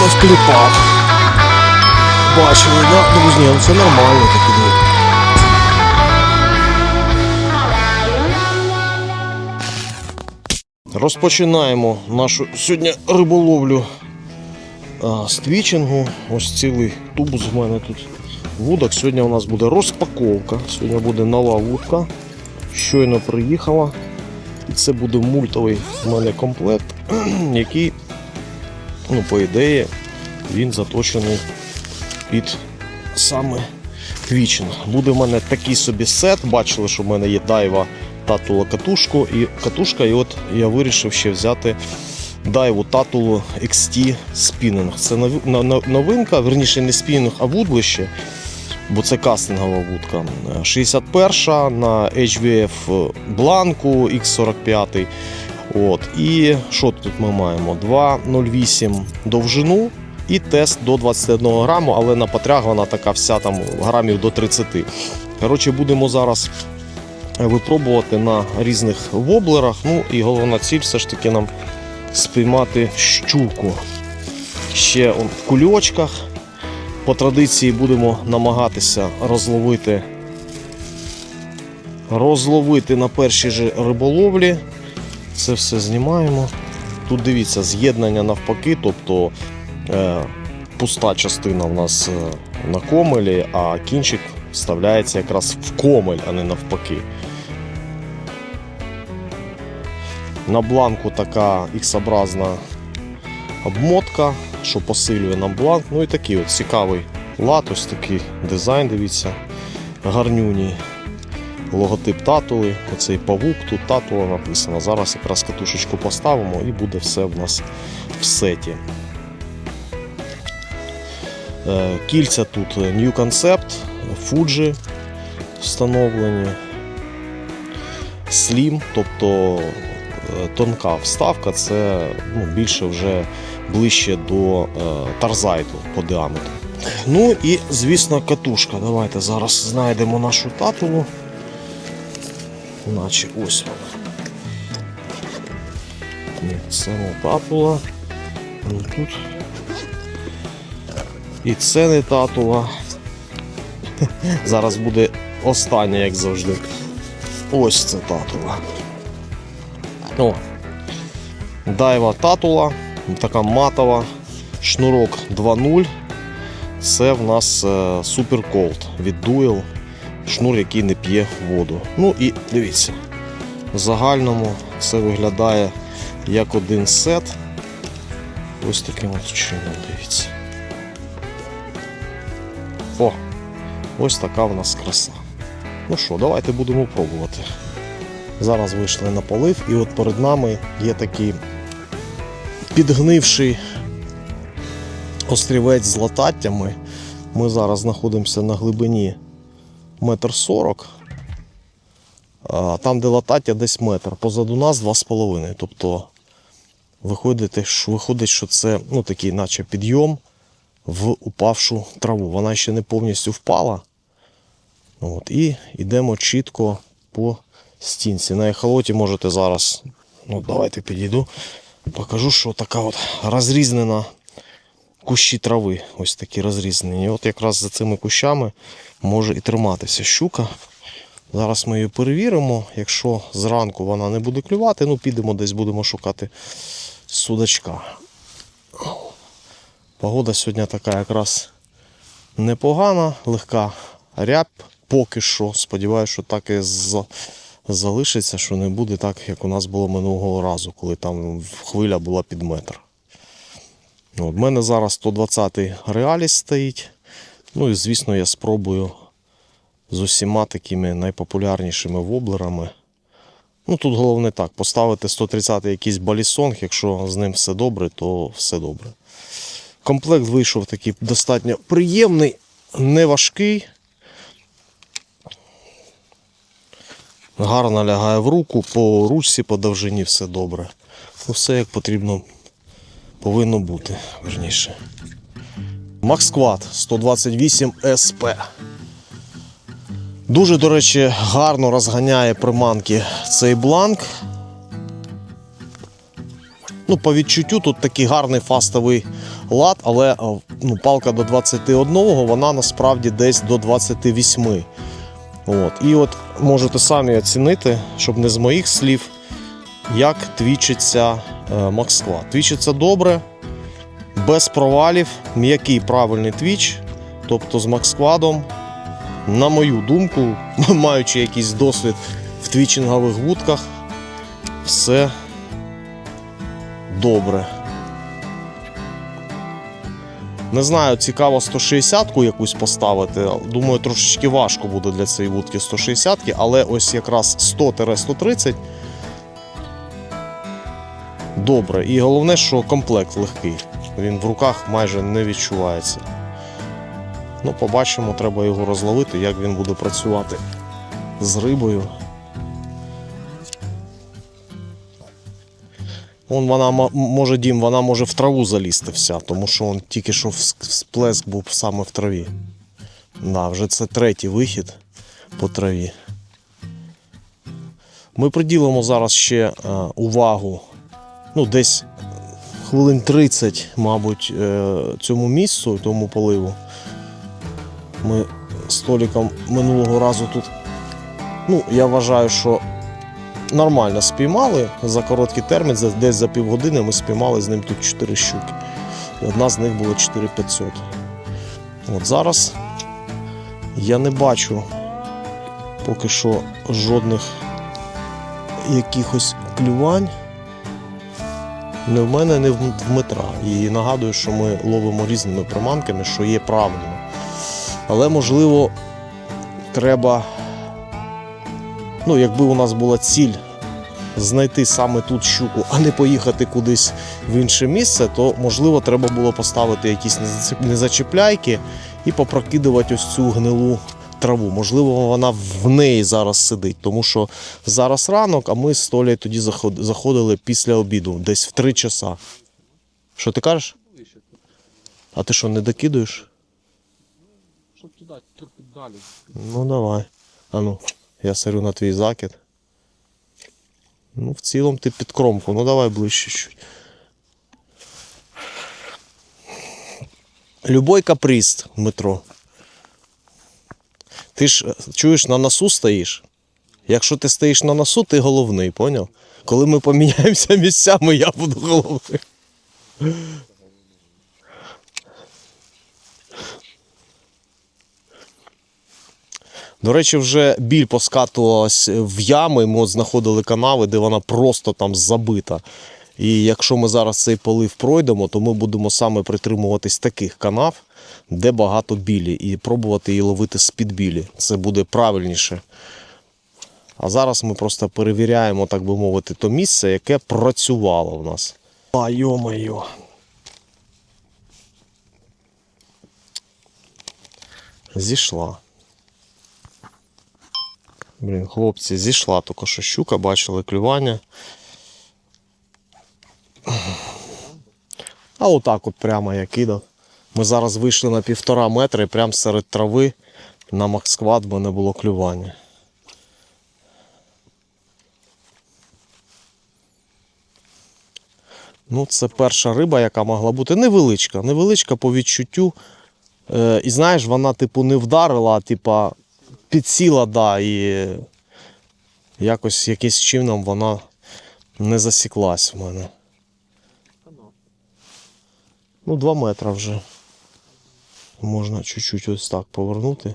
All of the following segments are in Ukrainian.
розкліпав. Бачили, да? Друзі, ну це нормально такі диви. Розпочинаємо нашу сьогодні риболовлю а, з твічингу. Ось цілий тубус в мене тут вудок. Сьогодні у нас буде розпаковка. Сьогодні буде нова вудка. Щойно приїхала. І це буде мультовий в мене комплект, який, ну, по ідеї, він заточений під саме твічинг. Буде в мене такий собі сет. Бачили, що в мене є дайва татула катушку і катушка. І от я вирішив ще взяти дайву татулу XT Spinning. Це новинка, верніше не спінінг, а вудлище. Бо це кастингова вудка. 61 на HVF бланку X45. От. І що тут ми маємо? 2,08 довжину і тест до 21 граму, але на потряг вона така вся там грамів до 30. Коротше, будемо зараз випробувати на різних воблерах. Ну і головна ціль все ж таки нам спіймати щуку. Ще в кульочках. По традиції будемо намагатися розловити, розловити на першій же риболовлі. Це все знімаємо. Тут дивіться, з'єднання навпаки, тобто е, пуста частина в нас е, на комелі, а кінчик вставляється якраз в комель, а не навпаки. На бланку така X-образна обмотка, що посилює нам бланк. Ну і такий от цікавий лад, ось такий дизайн, дивіться, гарнюній. Логотип татули, оцей павук, тут татула написано. Зараз якраз катушечку поставимо і буде все в нас в сеті. Е, Кільця тут New Concept, Fuji встановлені. Slim, тобто е, тонка вставка, це ну, більше вже ближче до е, тарзайту по діаметру. Ну і, звісно, катушка. Давайте зараз знайдемо нашу татулу. Наче ось вона. Ні, це татула. Ну, тут. І це не татула. Зараз буде остання, як завжди. Ось це татула. О. Дайва татула, така матова, шнурок 2.0. Це в нас е, Super Cold від Duel. Шнур, який не п'є воду. Ну і дивіться, в загальному все виглядає як один сет. Ось таким от чином, дивіться. О! Ось така в нас краса. Ну що, давайте будемо пробувати. Зараз вийшли на полив, і от перед нами є такий підгнивший острівець з лататтями. Ми зараз знаходимося на глибині метр сорок. Там, де латаття, десь метр. Позаду нас 2,5. Тобто виходить, що це ну, такий, наче підйом в упавшу траву. Вона ще не повністю впала. От, і йдемо чітко по стінці. На ехолоті можете зараз, ну давайте підійду, покажу, що така от розрізнена кущі трави. Ось такі розрізнені. І от якраз за цими кущами може і триматися щука. Зараз ми її перевіримо. Якщо зранку вона не буде клювати, ну підемо десь будемо шукати судачка. Погода сьогодні така якраз непогана, легка ряб поки що. Сподіваюся, що так і залишиться, що не буде так, як у нас було минулого разу, коли там хвиля була під метр. В мене зараз 120-й реаліс стоїть. Ну і звісно, я спробую з усіма такими найпопулярнішими воблерами. Ну тут головне так, поставити 130-й якийсь балісонг, якщо з ним все добре, то все добре. Комплект вийшов такий достатньо приємний, не важкий. Гарно лягає в руку, по ручці, по довжині все добре. Ну, все як потрібно повинно бути, верніше. Максквад 128 СП. Дуже, до речі, гарно розганяє приманки цей бланк. Ну, по відчуттю тут такий гарний фастовий лад, але е, ну, палка до 21, вона насправді десь до 28. От. І от можете самі оцінити, щоб не з моїх слів, як твічиться е, Максквад. Твічиться добре, без провалів, м'який правильний твіч. Тобто з Максквадом, на мою думку, маючи якийсь досвід в твічингових вудках, все добре. Не знаю, цікаво 160-ку якусь поставити. Думаю, трошечки важко буде для цієї вудки 160-ки, але ось якраз 100-130 добре. І головне, що комплект легкий. Він в руках майже не відчувається. Ну, побачимо, треба його розловити, як він буде працювати з рибою. Вон вона може дім, вона може в траву залізти вся, тому що он тільки що вс- всплеск був саме в траві. Да, вже це третій вихід по траві. Ми приділимо зараз ще е, увагу, ну, десь хвилин 30, мабуть, е, цьому місцю, тому поливу. Ми з Толіком минулого разу тут, ну, я вважаю, що нормально спіймали за короткий термін, десь за півгодини ми спіймали з ним тут 4 щуки. І одна з них була 4500. От зараз я не бачу поки що жодних якихось клювань. Не в мене, не в Дмитра. І нагадую, що ми ловимо різними приманками, що є правильно. Але можливо, треба ну, якби у нас була ціль знайти саме тут щуку, а не поїхати кудись в інше місце, то можливо треба було поставити якісь незачіпляйки і попрокидувати ось цю гнилу траву. Можливо, вона в неї зараз сидить, тому що зараз ранок, а ми з Толею тоді заходили після обіду, десь в 3 часа. Що ти кажеш? А ти що, не докидуєш? Щоб туди, трохи далі. Ну давай. А ну, я сорю на твій закид. Ну, в цілому ти під кромку. Ну давай ближче чуть. Любой каприз, Дмитро. Ти ж е, чуєш, на носу стоїш. Якщо ти стоїш на носу, ти головний, поняв? Коли ми поміняємося місцями, я буду головним. До речі, вже біль поскатувалась в ями. Ми от знаходили канави, де вона просто там забита. І якщо ми зараз цей полив пройдемо, то ми будемо саме притримуватись таких канав, де багато білі, і пробувати її ловити з-під білі. Це буде правильніше. А зараз ми просто перевіряємо, так би мовити, то місце, яке працювало в нас. А йо-моє. Зійшла. Блін, хлопці, зійшла тільки що щука, бачили клювання. А отак от прямо я кидав. Ми зараз вийшли на півтора метра і прямо серед трави на Максквад в мене було клювання. Ну, це перша риба, яка могла бути невеличка. Невеличка по відчуттю. Е, і знаєш, вона, типу, не вдарила, а типа підсіла, да, і якось якимсь чином вона не засіклась в мене. Ну, 2 метри вже. Можна чуть-чуть ось так повернути.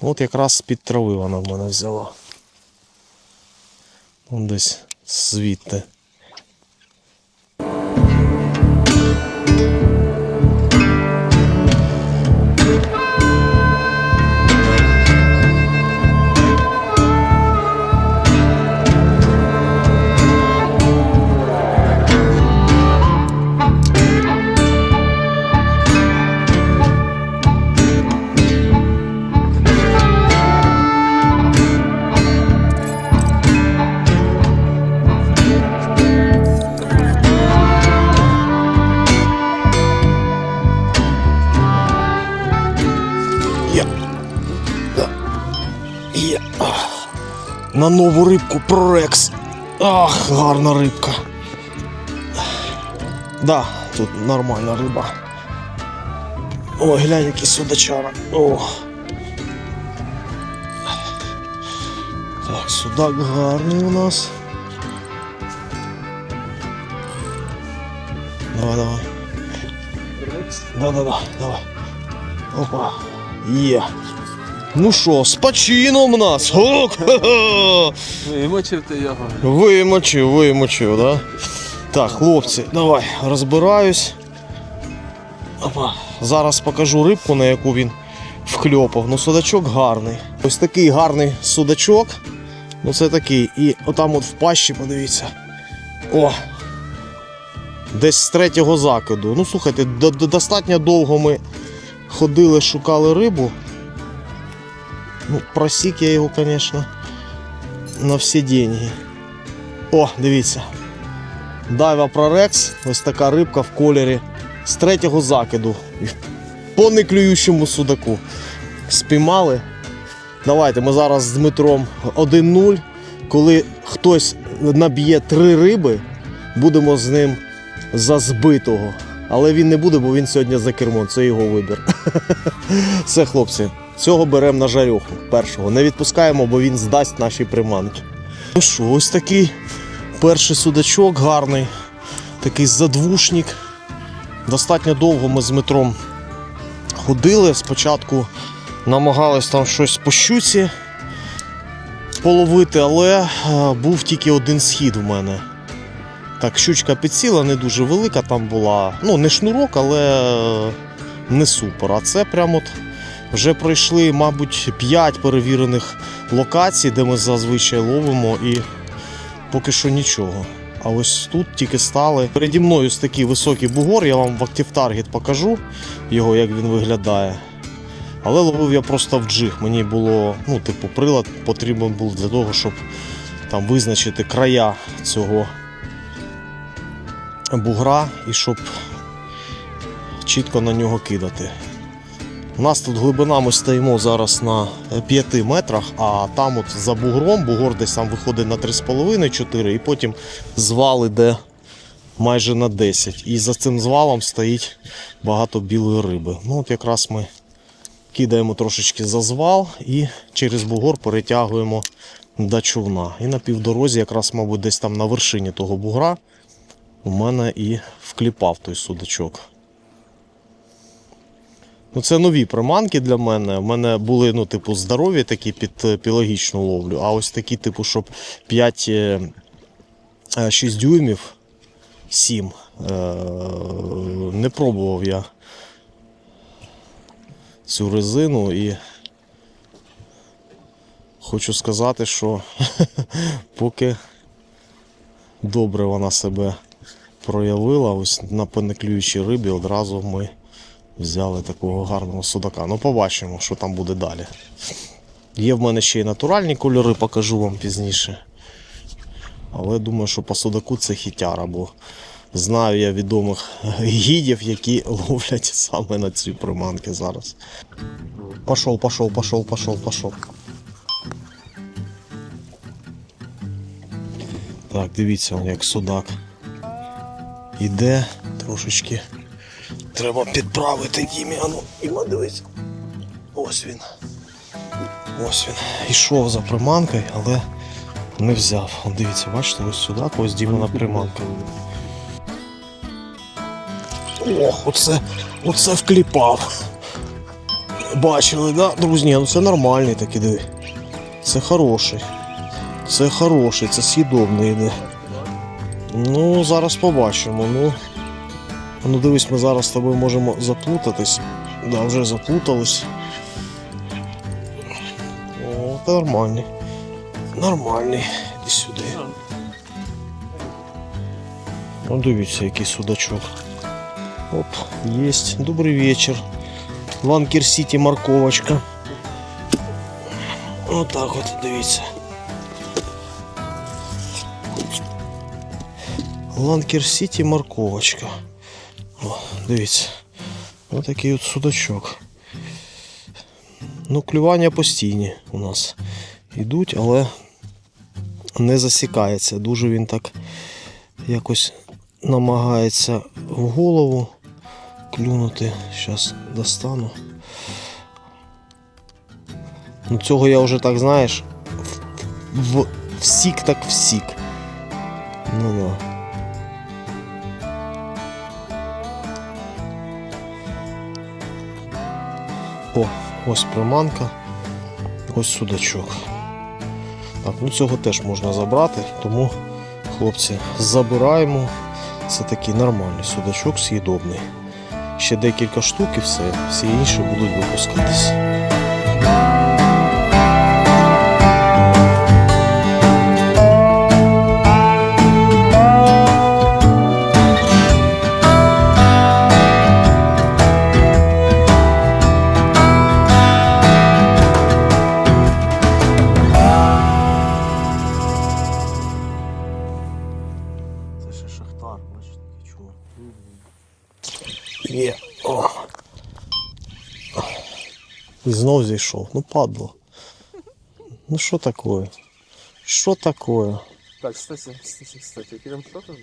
От якраз з-під трави вона в мене взяла. Вон десь звідти. На нову рибку прорекс. Ах, гарна рибка. Да, тут нормальна риба. Ой, глянь, який судачара. О. Так, судак гарний у нас. Давай, давай. Да-да-да, давай. Опа. Є. Ну що, з почином нас. Вимочив ти його. Вимочив, вимочив, да? Так, хлопці, давай, розбираюсь. Опа. Зараз покажу рибку, на яку він вкльопав. Ну, судачок гарний. Ось такий гарний судачок. Ну це такий. І отам от в пащі, подивіться. О! Десь з третього закиду. Ну, слухайте, до- до- достатньо довго ми ходили, шукали рибу. Ну, просік я його, звісно, на всі деньги. О, дивіться. Дайва Прорекс, ось така рибка в кольорі з третього закиду. По неклюючому судаку. Спіймали. Давайте ми зараз з Дмитром 1-0. Коли хтось наб'є три риби, будемо з ним за збитого. Але він не буде, бо він сьогодні за кермом. Це його вибір. Все, хлопці, цього беремо на жарюху першого. Не відпускаємо, бо він здасть наші приманки. Ну що, ось такий перший судачок гарний, такий задвушник. Достатньо довго ми з Дмитром ходили. Спочатку намагались там щось по щуці половити, але е, був тільки один схід у мене. Так, щучка підсіла, не дуже велика там була. Ну, не шнурок, але е, не супер. А це прямо от вже пройшли, мабуть, 5 перевірених локацій, де ми зазвичай ловимо, і поки що нічого. А ось тут тільки стали. Переді мною ось такий високий бугор, я вам в Active Target покажу його, як він виглядає. Але ловив я просто в джиг. Мені було, ну, типу, прилад потрібен був для того, щоб там визначити края цього бугра і щоб чітко на нього кидати. У нас тут глибина ми стоїмо зараз на 5 метрах, а там от за бугром, бугор десь там виходить на 3,5-4 і потім звал іде майже на 10. І за цим звалом стоїть багато білої риби. Ну от якраз ми кидаємо трошечки за звал і через бугор перетягуємо до човна. І на півдорозі, якраз, мабуть, десь там на вершині того бугра у мене і вкліпав той судачок. Ну, це нові приманки для мене. У мене були, ну, типу, здорові такі під е, пілагічну ловлю, а ось такі, типу, щоб 5-6 дюймів 7. Е, не пробував я цю резину і хочу сказати, що поки добре вона себе проявила, ось на пенеклюючій рибі одразу ми взяли такого гарного судака. Ну, побачимо, що там буде далі. Є в мене ще й натуральні кольори, покажу вам пізніше. Але думаю, що по судаку це хітяра, бо знаю я відомих гідів, які ловлять саме на ці приманки зараз. Пошов, пошов, пошов, пошов, пошов. Так, дивіться, як судак. Іде трошечки. Треба підправити Дімі. Ану, Іма, дивись. Ось він. Ось він. Ішов за приманкою, але не взяв. Дивіться, бачите, ось сюди, ось Дімона приманка. Ох, оце, оце вкліпав. Бачили, да? Друзі, ну це нормальний такий, диви. Це хороший. Це хороший, це съїдобний йде. Ну, зараз побачимо. Ну, ну дивись, ми зараз з тобою можемо заплутатись. Да, вже заплутались. О, це нормальний. Нормальний. Іди сюди. Ну, дивіться, який судачок. Оп, есть. Добрый вечер. Ванкер Сіті морковочка. Отак от, дивіться. Ланкер Сіті морковочка. О, дивіться. Ось такий от судачок. Ну, клювання постійні у нас йдуть, але не засікається. Дуже він так якось намагається в голову клюнути. Зараз достану. Ну, цього я вже так, знаєш, в, в, всік так всік. Ну да. О, ось приманка, ось судачок. Так, ну цього теж можна забрати, тому, хлопці, забираємо. Це такий нормальний судачок, з'їдобний. Ще декілька штук і все, всі інші будуть випускатись. Є. О. І знов зійшов. Ну падло. Ну що таке? Що таке? Так, кстати, кстати, кстати, Кирилл, что там?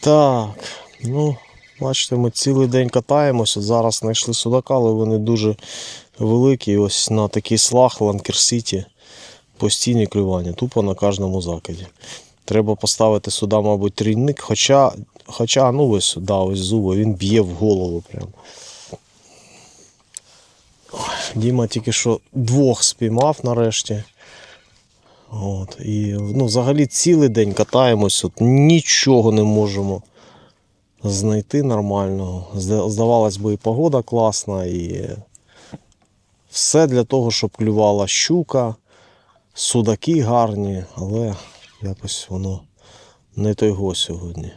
Так, ну, бачите, ми цілий день катаємося. Зараз знайшли судака, але вони дуже великі. Ось на такий слаг Ланкер Сіті постійні клювання, тупо на кожному закиді. Треба поставити сюди, мабуть, трійник, хоча, хоча ну ось, да, ось зуби, він б'є в голову прям. Діма тільки що двох спіймав нарешті. От, і ну, взагалі цілий день катаємось, от, нічого не можемо знайти нормального. Зда- Здавалось би, і погода класна, і все для того, щоб клювала щука, судаки гарні, але якось воно не той го сьогодні.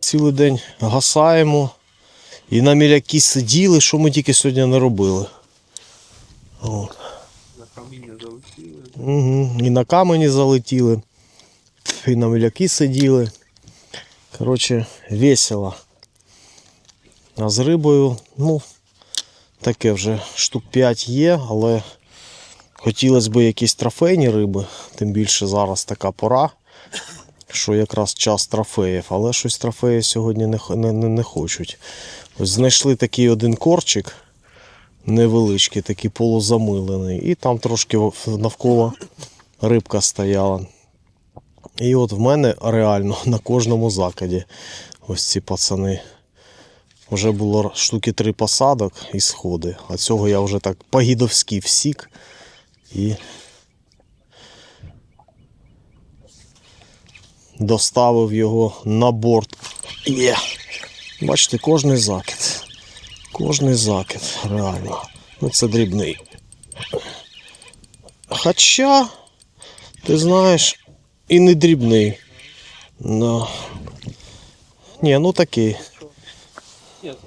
Цілий день гасаємо і на міляки сиділи, що ми тільки сьогодні не робили. От. На камине залетели. Угу. І на камені залетіли, і на міляки сиділи. Коротше, весело. А з рибою, ну, таке вже штук 5 є, але хотілося б якісь трофейні риби, тим більше зараз така пора, що якраз час трофеїв, але щось трофеї сьогодні не, не, не, хочуть. Ось знайшли такий один корчик невеличкий, такий полузамилений, і там трошки навколо рибка стояла. І от в мене реально на кожному закиді ось ці пацани. Вже було штуки три посадок і сходи. А цього я вже так по-гідовськи всік. І доставив його на борт. Є. Бачите, кожний закид. Кожний закид, реально. Ну це дрібний. Хоча, ти знаєш, і не дрібний. Да. Ні, ну такий.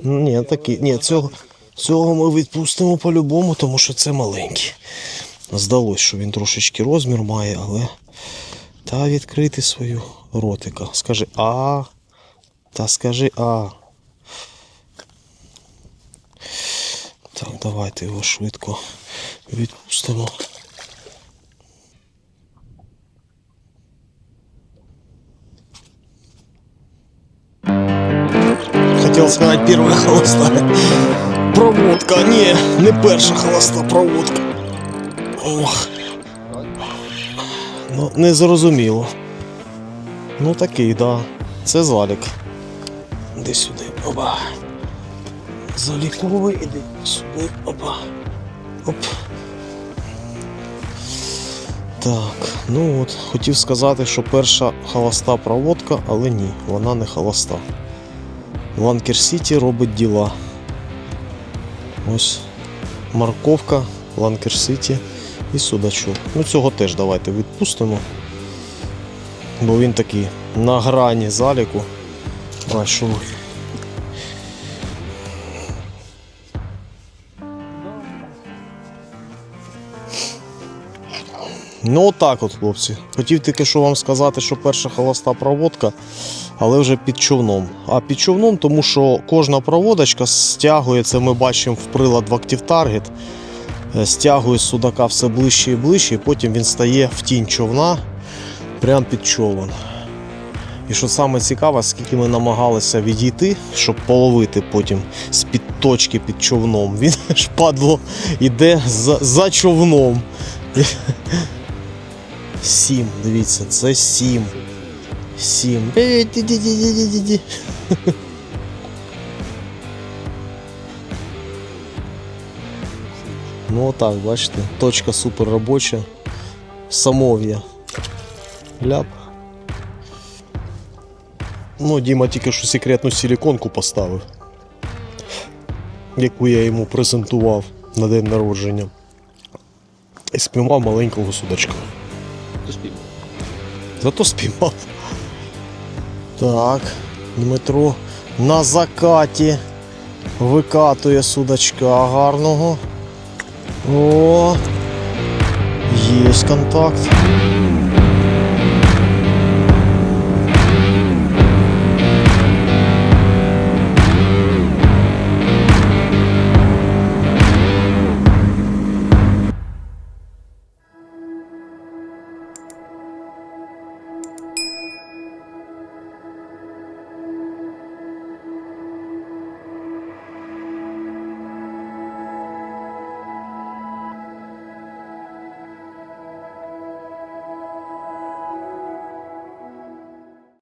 Ні, такий. Ні, цього, цього ми відпустимо по-любому, тому що це маленький. Здалось, що він трошечки розмір має, але. Та відкрити свою ротика. Скажи а. Та скажи а. Так, давайте його швидко відпустимо. Хотел сказать первая холостая проводка. Не, не перша холоста проводка. Ох. Ну, не зрозуміло. Ну такий, да. Це залік. Іди сюди. Опа. Заліковий, іди сюди. Опа. Оп. Так, ну от, хотів сказати, що перша холоста проводка, але ні, вона не холоста. Ланкер Сіті робить діла. Ось морковка, Ланкер Сіті і судачок. Ну цього теж давайте відпустимо. Бо він такий на грані заліку. А що? Ну отак от, хлопці. Хотів тільки що вам сказати, що перша холоста проводка, але вже під човном. А під човном, тому що кожна проводочка стягує, це ми бачимо в прилад в Active Target. Е, стягує судака все ближче і ближче, і потім він стає в тінь човна, прямо під човен. І що саме цікаве, скільки ми намагалися відійти, щоб половити потім з-під точки під човном. Він ж падло іде за, за човном. Сім, дивіться, це сім. Сім. Ну отак, бачите, точка супер робоча. Самов'я. Ляп. Ну, Діма тільки що секретну силіконку поставив, яку я йому презентував на день народження. І спіймав маленького судачка. Ж. Зато спіймав. Так, Дмитро на закаті викатує судачка гарного. О, есть контакт.